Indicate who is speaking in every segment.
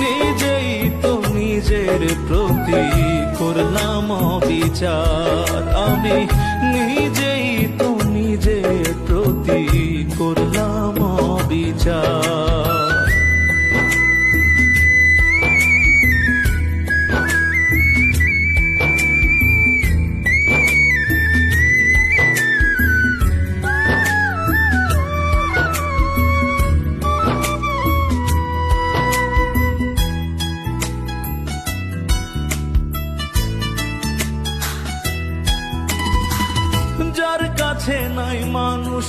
Speaker 1: নিজেই নিজের করলাম বিচার আমি নিজেই তো নিজের প্রতি করলাম বিচার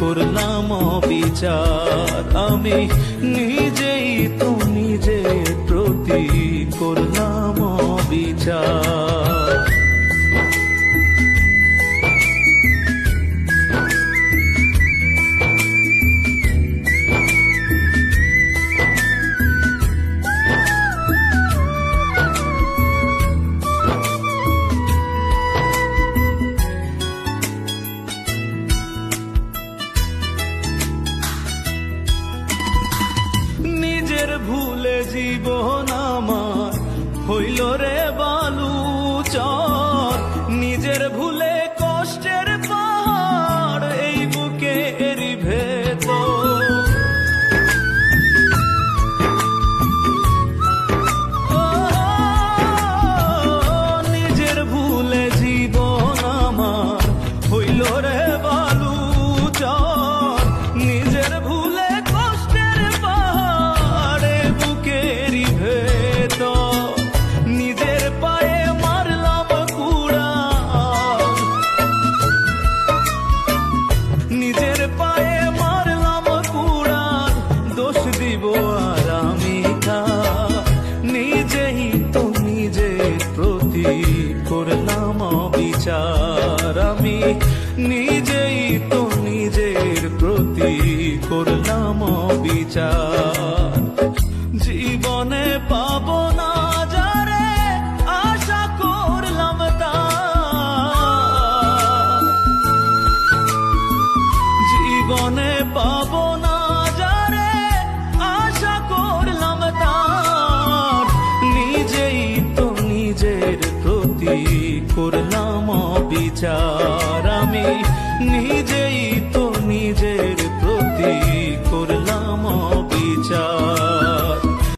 Speaker 1: করলাম বিচার আমি নিজেই তুমি যে প্রতি করলাম বিচার ভুলে জীবন আমার হইল রে বালু চর। নিজের ভুলে আর? নিজেই করলাম নিজেই তো নিজের প্রতি করলাম বিচার করলাম আমি নিজে